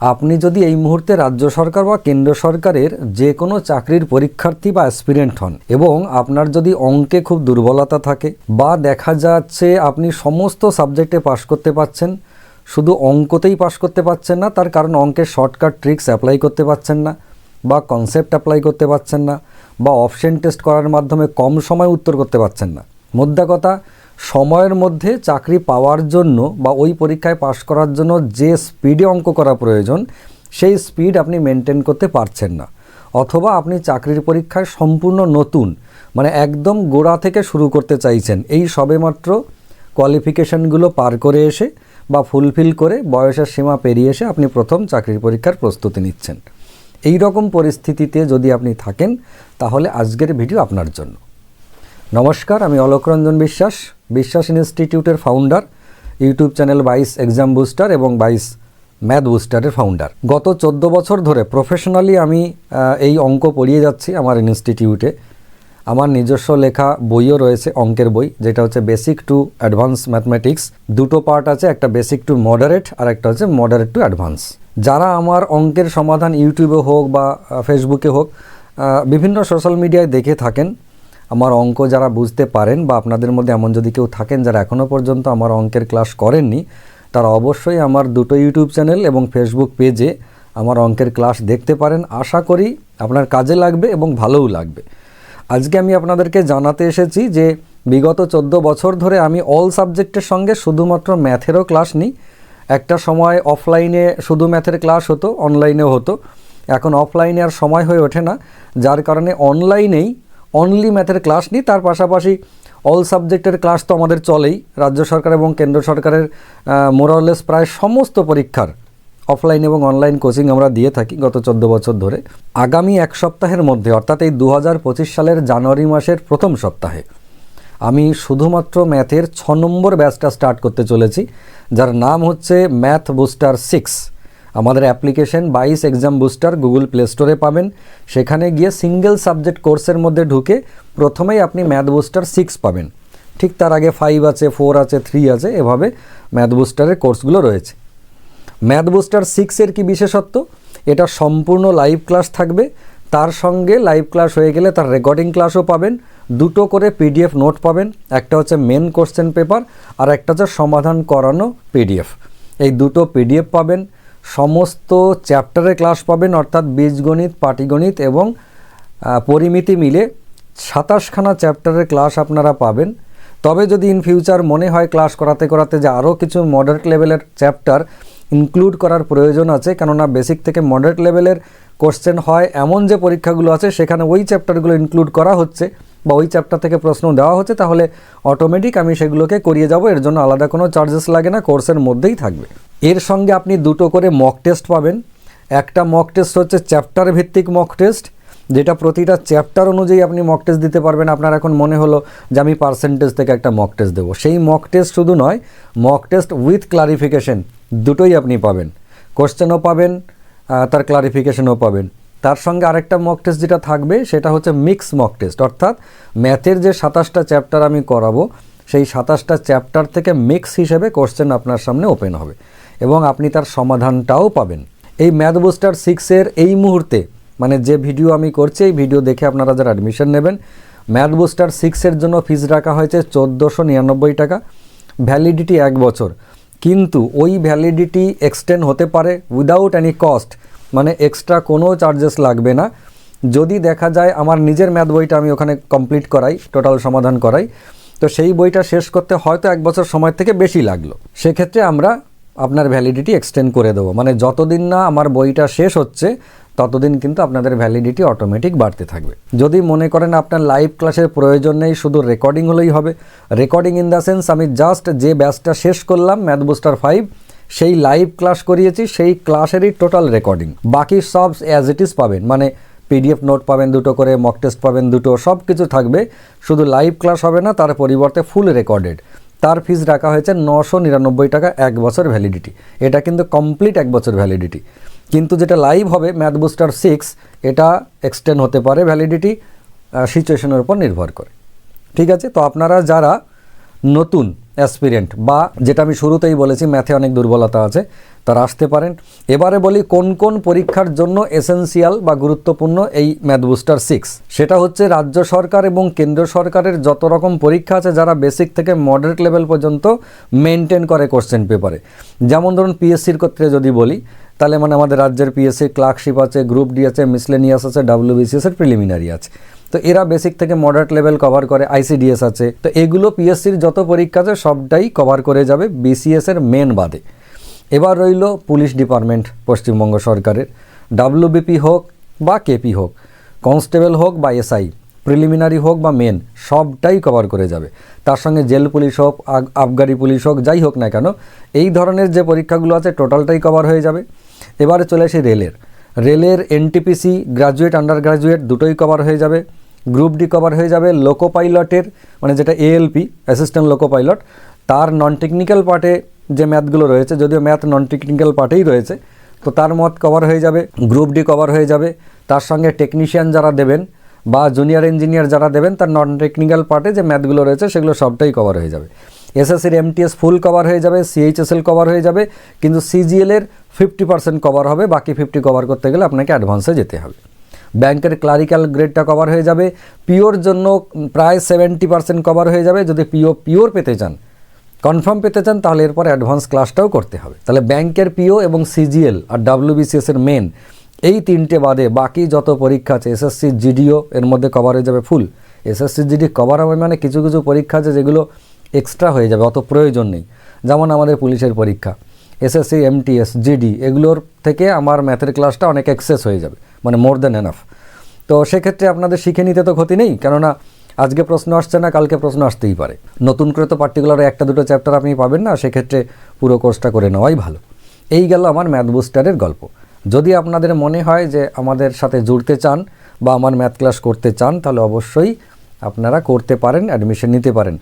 আপনি যদি এই মুহূর্তে রাজ্য সরকার বা কেন্দ্র সরকারের যে কোনো চাকরির পরীক্ষার্থী বা অ্যাসপিরেন্ট হন এবং আপনার যদি অঙ্কে খুব দুর্বলতা থাকে বা দেখা যাচ্ছে আপনি সমস্ত সাবজেক্টে পাশ করতে পাচ্ছেন শুধু অঙ্কতেই পাশ করতে পাচ্ছেন না, তার কারণ অঙ্কের শর্টকাট ট্রিক্স অ্যাপ্লাই করতে পাচ্ছেন না বা কনসেপ্ট অ্যাপ্লাই করতে পাচ্ছেন না বা অপশন টেস্ট করার মাধ্যমে কম সময় উত্তর করতে পাচ্ছেন না। মোদ্দা কথা সময়ের মধ্যে চাকরি পাওয়ার জন্য বা ওই পরীক্ষায় পাশ করার জন্য যে স্পিডে অঙ্ক করা প্রয়োজন, সেই স্পিড আপনি মেনটেন করতে পারছেন না। অথবা আপনি চাকরির পরীক্ষায় সম্পূর্ণ নতুন মানে একদম গোড়া থেকে শুরু করতে চাইছেন, এই সবেমাত্র কোয়ালিফিকেশনগুলো পার করে এসে বা ফুলফিল করে বয়সের সীমা পেরিয়ে এসে আপনি প্রথম চাকরির পরীক্ষার প্রস্তুতি নিচ্ছেন। এই রকম পরিস্থিতিতে যদি আপনি থাকেন, তাহলে আজকের ভিডিও আপনার জন্য। নমস্কার, আমি অলোক রঞ্জন বিশ্বাস। বিশ্বাস ইনস্টিটিউটের ফাউন্ডার ইউটিউব চ্যানেল বাইশ এক্সাম বুস্টার এবং বাইশ ম্যাথ বুস্টারের ফাউন্ডার গত চোদ্দ বছর ধরে প্রফেশনালি আমি এই অঙ্ক পড়িয়ে যাচ্ছি আমার ইনস্টিটিউটে। আমার নিজস্ব লেখা বইও রয়েছে, অঙ্কের বই, যেটা হচ্ছে বেসিক টু অ্যাডভান্স ম্যাথমেটিক্স দুটো পার্ট আছে, একটা বেসিক টু মডারেট আর একটা হচ্ছে মডারেট টু অ্যাডভান্স যারা আমার অঙ্কের সমাধান ইউটিউবে হোক বা ফেসবুকে হোক বিভিন্ন সোশ্যাল মিডিয়ায় দেখে থাকেন আমার অঙ্ক যারা বুঝতে পারেন বা আপনাদের মধ্যে এমন যদি কেউ থাকেন যারা এখনও পর্যন্ত আমার অঙ্কের ক্লাস করেননি, তারা অবশ্যই আমার দুটো ইউটিউব চ্যানেল এবং ফেসবুক পেজে আমার অঙ্কের ক্লাস দেখতে পারেন। আশা করি আপনার কাজে লাগবে এবং ভালোও লাগবে। আজকে আমি আপনাদেরকে জানাতে এসেছি যে বিগত চোদ্দ বছর ধরে আমি অল সাবজেক্টের সঙ্গে শুধুমাত্র ম্যাথেরও ক্লাস নিই। একটা সময় অফলাইনে শুধু ম্যাথের ক্লাস হতো অনলাইনেও হতো। এখন অফলাইনে আর সময় হয়ে ওঠে না। যার কারণে অনলাইনেই অনলি ম্যাথের ক্লাস নিই, তার পাশাপাশি অল সাবজেক্টের ক্লাস তো আমাদের চলেই। রাজ্য সরকার এবং কেন্দ্র সরকারের মোরালেস প্রায় সমস্ত পরীক্ষার অফলাইন এবং অনলাইন কোচিং আমরা দিয়ে থাকি গত চোদ্দ বছর ধরে। আগামী এক সপ্তাহের মধ্যে, অর্থাৎ এই দু হাজার পঁচিশ সালের জানুয়ারি মাসের প্রথম সপ্তাহে, আমি শুধুমাত্র ম্যাথের ছ নম্বর ব্যাচটা স্টার্ট করতে চলেছি, যার নাম হচ্ছে ম্যাথ বুস্টার সিক্স আমাদের অ্যাপ্লিকেশন বাইশ এক্সাম বুস্টার গুগল প্লে স্টোরে পাবেন। সেখানে গিয়ে সিঙ্গেল সাবজেক্ট কোর্সের মধ্যে ঢুকে প্রথমেই আপনি ম্যাথ বুস্টার সিক্স পাবেন। ঠিক তার আগে ফাইভ আছে, ফোর আছে, থ্রি আছে, এভাবে ম্যাথ বুস্টারের কোর্সগুলো রয়েছে। ম্যাথ বুস্টার সিক্সের কি বিশেষত্ব? এটা সম্পূর্ণ লাইভ ক্লাস থাকবে। তার সঙ্গে লাইভ ক্লাস হয়ে গেলে তার রেকর্ডিং ক্লাসও পাবেন। দুটো করে পিডিএফ নোট পাবেন। একটা হচ্ছে মেন কোশ্চেন পেপার আর একটা হচ্ছে সমাধান করানো পিডিএফ। এই দুটো পিডিএফ পাবেন। সমস্ত চ্যাপ্টারের ক্লাস পাবেন, অর্থাৎ বীজগণিত, পাটিগণিত এবং পরিমিতি মিলে সাতাশখানা চ্যাপ্টারের ক্লাস আপনারা পাবেন। তবে যদি ইন ফিউচার মনে হয় ক্লাস করাতে করাতে যে আরও কিছু মডারেট লেভেলের চ্যাপ্টার ইনক্লুড করার প্রয়োজন আছে, কেননা বেসিক থেকে মডারেট লেভেলের কোশ্চেন হয়, এমন যে পরীক্ষাগুলো আছে, সেখানে ওই চ্যাপ্টারগুলো ইনক্লুড করা হচ্ছে। বা ওই চ্যাপ্টার থেকে প্রশ্ন দেওয়া হচ্ছে, তাহলে অটোমেটিক আমি সেগুলোকে করিয়ে যাব। এর জন্য আলাদা কোনো চার্জেস লাগে না কোর্সের মধ্যেই থাকবে। এর সঙ্গে আপনি দুটো করে মক টেস্ট পাবেন। একটা মক টেস্ট হচ্ছে চ্যাপ্টার ভিত্তিক মক টেস্ট যেটা প্রতিটা চ্যাপ্টার অনুযায়ী আপনি মক টেস্ট দিতে পারবেন। আপনার এখন মনে হলো যে আমি পার্সেন্টেজ থেকে একটা মক টেস্ট দেবো। সেই মক টেস্ট শুধু নয় মক টেস্ট উইথ ক্লারিফিকেশন দুটোই আপনি পাবেন। কোশ্চেনও পাবেন তার ক্লারিফিকেশনও পাবেন। তার সঙ্গে আরেকটা মক টেস্ট যেটা থাকবে, সেটা হচ্ছে মিক্স মক টেস্ট অর্থাৎ ম্যাথের যে সাতাশটা চ্যাপ্টার আমি করাবো, সেই সাতাশটা চ্যাপ্টার থেকে মিক্স হিসেবে কোশ্চেন আপনার সামনে ওপেন হবে এবং আপনি তার সমাধানটাও পাবেন। এই ম্যাথ বুস্টার সিক্সের এই মুহূর্তে মানে যে ভিডিও আমি করছি, এই ভিডিও দেখে আপনারা যারা অ্যাডমিশন নেবেন ম্যাথ বুস্টার সিক্সের জন্য ফিজ রাখা হয়েছে চোদ্দোশো নিরানব্বই টাকা। ভ্যালিডিটি এক বছর। কিন্তু ওই ভ্যালিডিটি এক্সটেন্ড হতে পারে উইদাউট এনি কস্ট মানে এক্সট্রা কোনো চার্জেস লাগবে না। যদি দেখা যায় আমার নিজের ম্যাথ বইটা আমি ওখানে কমপ্লিট করাই টোটাল সমাধান করাই, তো সেই বইটা শেষ করতে হয়তো এক বছর সময় থেকে বেশি লাগল। সেক্ষেত্রে আমরা আপনার ভ্যালিডিটি এক্সটেন্ড করে দেবো। মানে যতদিন না আমার বইটা শেষ হচ্ছে, ততদিন কিন্তু আপনাদের ভ্যালিডিটি অটোমেটিক বাড়তে থাকবে। যদি মনে করেন আপনার লাইভ ক্লাসের প্রয়োজন নেই, শুধু রেকর্ডিং হলেই হবে। রেকর্ডিং ইন দ্য সেন্স আমি জাস্ট যে ব্যাচটা শেষ করলাম ম্যাথ বুস্টার ফাইভ সেই লাইভ ক্লাস করিয়েছি, সেই ক্লাসেরই টোটাল রেকর্ডিং বাকি সব অ্যাজ ইট ইজ পাবেন মানে পিডিএফ নোট পাবেন দুটো করে মক টেস্ট পাবেন দুটো সব কিছু থাকবে। শুধু লাইভ ক্লাস হবে না, তার পরিবর্তে ফুল রেকর্ডেড তার ফিস রাখা হয়েছে নশো নিরানব্বই টাকা, এক বছর ভ্যালিডিটি এটা কিন্তু কমপ্লিট এক বছর ভ্যালিডিটি কিন্তু যেটা লাইভ হবে ম্যাথ বুস্টার সিক্স এটা এক্সটেন্ড হতে পারে ভ্যালিডিটি সিচুয়েশনের উপর নির্ভর করে। ঠিক আছে? তো আপনারা যারা নতুন অ্যাসপিরেন্ট বা যেটা আমি শুরুতেই বলেছি, ম্যাথে অনেক দুর্বলতা আছে, তারা আসতে পারেন। এবারে বলি কোন কোন পরীক্ষার জন্য এসেনশিয়াল বা গুরুত্বপূর্ণ এই ম্যাথ বুস্টার সিক্স? সেটা হচ্ছে রাজ্য সরকার এবং কেন্দ্র সরকারের যত রকম পরীক্ষা আছে, যারা বেসিক থেকে মডারেট লেভেল পর্যন্ত মেনটেন করে কোশ্চেন পেপারে। যেমন ধরুন পিএসসির ক্ষেত্রে যদি বলি, তাহলে মানে আমাদের রাজ্যের পিএসসি ক্লার্কশিপ আছে, গ্রুপ ডি আছে, মিসলেনিয়াস আছে, ডাব্লিউবিসিএস এর প্রিলিমিনারি আছে। তো এরা বেসিক থেকে মডারেট লেভেল কভার করে আইসিডিএস আছে। তো এগুলো পিএসসির যত পরীক্ষা আছে, সবটাই কভার করে যাবে বিসিএস এর মেন বাদে। এবার রইল পুলিশ ডিপার্টমেন্ট পশ্চিমবঙ্গ সরকারের। ডাব্লিউবিপি হোক বা কেপি হোক কনস্টেবল হোক বা এসআই প্রিলিমিনারি হোক বা মেন সবটাই কভার করে যাবে। তার সঙ্গে জেল পুলিশ হোক আবগারি পুলিশ হোক, যাই হোক না কেন, এই ধরনের যে পরীক্ষাগুলো আছে টোটালটাই কভার হয়ে যাবে। এবারে চলে আসি রেলের রেলের এনটিপিসি, গ্রাজুয়েট আন্ডার গ্রাজুয়েট দুটোই কভার হয়ে যাবে। গ্রুপ ডি কভার হয়ে যাবে লোকো পাইলটের মানে যেটা এএলপি অ্যাসিস্ট্যান্ট লোকো পাইলট তার নন টেকনিক্যাল পার্টে যে ম্যাথগুলো রয়েছে, যদিও ম্যাথ নন টেকনিক্যাল পার্টেই রয়েছে, তো তার মত কভার হয়ে যাবে গ্রুপ ডি কভার হয়ে যাবে। তার সঙ্গে টেকনিশিয়ান যারা দেবেন বা জুনিয়র ইঞ্জিনিয়ার যারা দেবেন, তার নন টেকনিক্যাল পার্টে যে ম্যাথগুলো রয়েছে, সেগুলো সবটাই কভার হয়ে যাবে। এসএসসির এমটিএস ফুল কভার হয়ে যাবে সিএইচএসএল কভার হয়ে যাবে, কিন্তু সিজিএল এর ফিফটি পার্সেন্ট কভার হবে, বাকি ফিফটি কভার করতে গেলে আপনাকে অ্যাডভান্সে যেতে হবে। ব্যাংকের ক্লারিক্যাল গ্রেডটা কভার হয়ে যাবে পিওর জন্য প্রায় সেভেন্টি পার্সেন্ট কভার হয়ে যাবে। যদি পিও পিওর পেতে চান কনফার্ম পেতে চান, তাহলে এরপর অ্যাডভান্স ক্লাসটাও করতে হবে। তাহলে ব্যাংকের পিও এবং সিজিএল আর ডাব্লিউবিসিএস এর মেন এই তিনটে বাদে বাকি যত পরীক্ষা আছে এসএসসি জিডিও এর মধ্যে কভার হয়ে যাবে ফুল এসএসসি জিডি কভার হবে মানে কিছু কিছু পরীক্ষা আছে যেগুলো এক্সট্রা হয়ে যাবে, অত প্রয়োজন নেই। যেমন আমাদের পুলিশের পরীক্ষা। এসএসসি এমটিএস জিডি এগুলোর থেকে আমার ম্যাথের ক্লাসটা অনেক এক্সেস হয়ে যাবে মানে মোর দ্যান এনাফ তো সেক্ষেত্রে আপনাদের শিখে নিতে তো ক্ষতি নেই, কেননা আজকে প্রশ্ন আসছে না, কালকে প্রশ্ন আসতেই পারে। নতুন করে তো পার্টিকুলার একটা দুটো চ্যাপ্টার আপনি পাবেন না, সেক্ষেত্রে পুরো কোর্সটা করে নেওয়াই ভালো। এই গেল আমার ম্যাথ বুস্টারের গল্প। যদি আপনাদের মনে হয় যে আমাদের সাথে জুড়তে চান বা আমার ম্যাথ ক্লাস করতে চান, তাহলে অবশ্যই আপনারা করতে পারেন অ্যাডমিশন নিতে পারেন।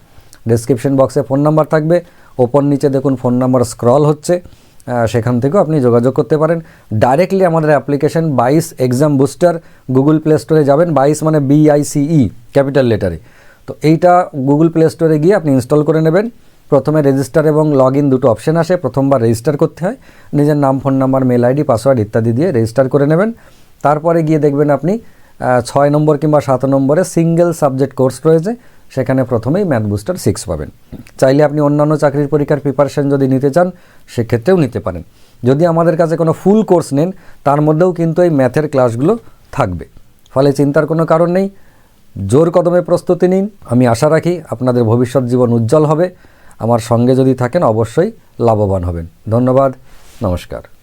ডেসক্রিপশন বক্সে ফোন নাম্বার থাকবে। ওপর নিচে দেখুন ফোন নাম্বার স্ক্রল হচ্ছে সেখান থেকেও আপনি যোগাযোগ করতে পারেন। ডাইরেক্টলি আমাদের অ্যাপ্লিকেশন বাইশ এক্সাম বুস্টার গুগল প্লে স্টোরে যাবেন, বাইশ মানে বিআইসিই ক্যাপিটাল লেটারে তো এইটা গুগল প্লে স্টোরে গিয়ে আপনি ইনস্টল করে নেবেন। প্রথমে রেজিস্টার এবং লগ ইন দুটো অপশন আসে, প্রথমবার রেজিস্টার করতে হয়। নিজের নাম phone number mail ID password ইত্যাদি দিয়ে রেজিস্টার করে নেবেন। তারপরে গিয়ে দেখবেন আপনি ছয় নম্বর কিংবা সাত নম্বরে সিঙ্গেল সাবজেক্ট কোর্স রয়েছে। সেখানে প্রথমেই ম্যাথ বুস্টার সিক্স পাবেন। চাইলে আপনি অন্যান্য চাকরির পরীক্ষার প্রিপারেশন যদি নিতে চান, সেক্ষেত্রেও নিতে পারেন। যদি আমাদের কাছে কোনো ফুল কোর্স নেন, তার মধ্যেও কিন্তু এই ম্যাথের ক্লাসগুলো থাকবে। ফলে চিন্তার কোনো কারণ নেই। জোর কদমে প্রস্তুতি নিন। আমি আশা রাখি আপনাদের ভবিষ্যৎ জীবন উজ্জ্বল হবে। আমার সঙ্গে যদি থাকেন, অবশ্যই লাভবান হবেন। ধন্যবাদ। নমস্কার।